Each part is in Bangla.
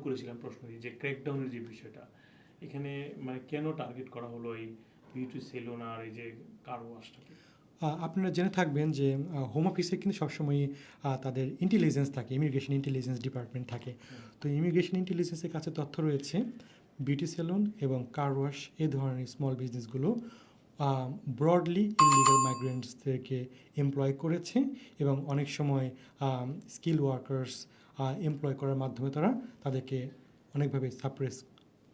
করেছিলাম প্রশ্ন দিয়ে যে ক্র্যাকডাউনের যে বিষয়টা এখানে মানে কেন টার্গেট করা হলো এই বিউটি সেলুন আর এই যে কার ওয়াশটাকে আপনারা জেনে থাকবেন যে হোম অফিসে কিন্তু সবসময় আহ, তাদের ইন্টেলিজেন্স থাকে ইমিগ্রেশন ইন্টেলিজেন্স ডিপার্টমেন্ট থাকে। তো ইমিগ্রেশন ইন্টেলিজেন্সের কাছে তথ্য রয়েছে বিউটি সেলুন এবং কার ওয়াশ এই ধরনের স্মল বিজনেসগুলো ব্রডলি ইলিগাল মাইগ্রেন্টসদেরকে এমপ্লয় করেছে এবং অনেক সময় স্কিল ওয়ার্কার্স এমপ্লয় করার মাধ্যমে তারা তাদেরকে অনেকভাবে সাপ্রেস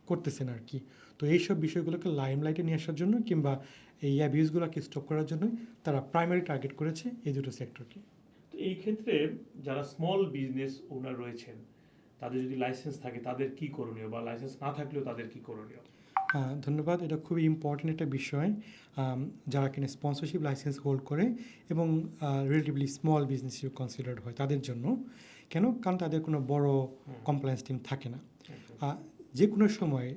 করতেছেন আর কি। তো এইসব বিষয়গুলোকে লাইমলাইটে নিয়ে আসার জন্য কিংবা এই অ্যাবিউজগুলোকে স্টপ করার জন্যই তারা প্রাইমারি টার্গেট করেছে এই দুটো সেক্টরকে তো এই ক্ষেত্রে যারা স্মল বিজনেস ওনার রয়েছেন তাদের যদি লাইসেন্স থাকে তাদের কি করণীয়? বা লাইসেন্স না থাকলেও তাদের কি করণীয়? ধন্যবাদ এটা খুবই ইম্পর্টেন্ট একটা বিষয়। যারা কিনা স্পন্সরশিপ লাইসেন্স হোল্ড করে এবং রিলেটিভলি স্মল বিজনেস কনসিডার্ড হয় তাদের জন্য। কেন? কারণ তাদের কোনো বড় কমপ্লায়েন্স টিম থাকে না। যে কোনো সময়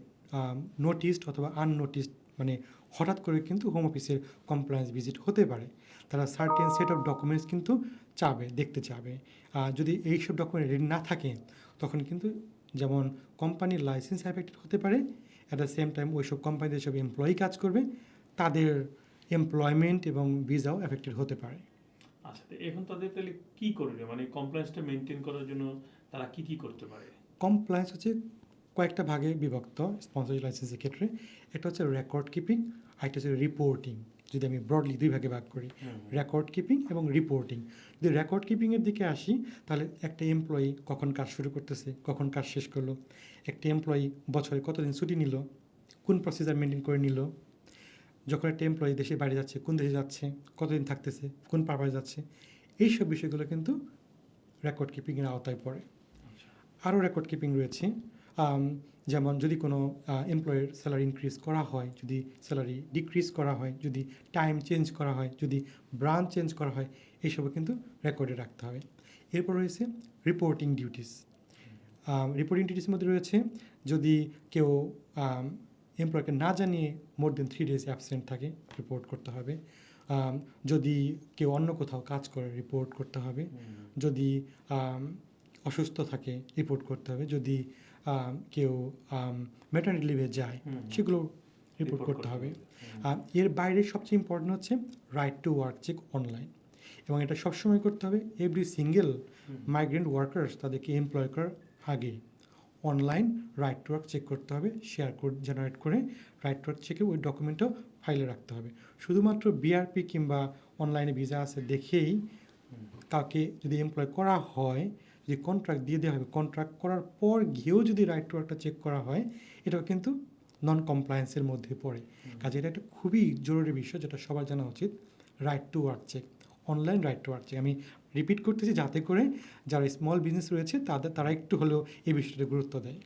নোটিসড অথবা আননোটিসড মানে হঠাৎ করে কিন্তু হোম অফিসের কমপ্লায়েন্স ভিজিট হতে পারে। তারা সার্টেন সেট অফ ডকুমেন্টস কিন্তু চাবে দেখতে চাবে। যদি এইসব ডকুমেন্ট রেডি না থাকে তখন কিন্তু যেমন কোম্পানির লাইসেন্স অ্যাফেক্টেড হতে পারে অ্যাট দ্য সেম টাইম ওইসব কোম্পানিতে যেসব এমপ্লয়ি কাজ করবে তাদের এমপ্লয়মেন্ট এবং ভিসাও অ্যাফেক্টেড হতে পারে। আচ্ছা এখন তাদের তাহলে কি করণীয় মানে কমপ্লায়েন্সটা মেনটেন করার জন্য তারা কি কি করতে পারে? কমপ্লায়েন্স হচ্ছে কয়েকটা ভাগে বিভক্ত স্পন্সরশিপ লাইসেন্সের ক্ষেত্রে। একটা হচ্ছে রেকর্ড কিপিং আরেকটা হচ্ছে রিপোর্টিং যদি আমি ব্রডলি দুই ভাগে ভাগ করি রেকর্ড কিপিং এবং রিপোর্টিং যদি রেকর্ড কিপিংয়ের দিকে আসি তাহলে একটা এমপ্লয়ি কখন কাজ শুরু করতেছে কখন কাজ শেষ করল? একটা এমপ্লয়ি বছরে কতদিন ছুটি নিল? কোন প্রসিজার মেনটেন করে নিল? যখন একটা এমপ্লয়ি দেশে বাইরে যাচ্ছে, কোন দেশে যাচ্ছে, কতদিন থাকতেছে, কোন পারপাসে যাচ্ছে, এইসব বিষয়গুলো কিন্তু রেকর্ড কিপিংয়ের আওতায় পড়ে। আরও রেকর্ড কিপিং রয়েছে যেমন যদি কোনো এমপ্লয়ের স্যালারি ইনক্রিজ করা হয়, যদি স্যালারি ডিক্রিজ করা হয়, যদি টাইম চেঞ্জ করা হয়, যদি ব্রাঞ্চ চেঞ্জ করা হয়, এইসবও কিন্তু রেকর্ডে রাখতে হবে। এরপর রয়েছে রিপোর্টিং ডিউটিস রিপোর্টিং ডিউটিসের মধ্যে রয়েছে, যদি কেউ এমপ্লয়কে না জানিয়ে more than three days absent থাকে রিপোর্ট করতে হবে। যদি কেউ অন্য কোথাও কাজ করে রিপোর্ট করতে হবে। যদি অসুস্থ থাকে রিপোর্ট করতে হবে। যদি কেউ ম্যাটার্নিটি লিভে যায় সেগুলো রিপোর্ট করতে হবে। এর বাইরে সবচেয়ে ইম্পর্টেন্ট হচ্ছে right to work check online এবং এটা সবসময় করতে হবে। এভরি সিঙ্গেল মাইগ্রেন্ট ওয়ার্কার্স তাদেরকে এমপ্লয় করার আগে। Online right to work check করতে হবে শেয়ার কোড জেনারেট করে রাইট টু ওয়ার্ক চেকে ওই ডকুমেন্টও ফাইলে রাখতে হবে। শুধুমাত্র বিআরপি কিংবা অনলাইনে ভিসা আছে দেখেই কাউকে যদি এমপ্লয় করা হয় যে কন্ট্রাক্ট দিয়ে দেওয়া হবে কন্ট্রাক্ট করার পর গিয়েও যদি রাইট টু ওয়ার্কটা চেক করা হয় এটাও কিন্তু নন কমপ্লায়েন্সের মধ্যে পড়ে। কাজে এটা একটা খুবই জরুরি বিষয় যেটা সবার জানা উচিত right to work check online right to work আমি রিপিট করতেছি যাতে করে যারা স্মল বিজনেস রয়েছে তাদের, তারা একটু হলেও এই বিষয়টা গুরুত্ব দেয়।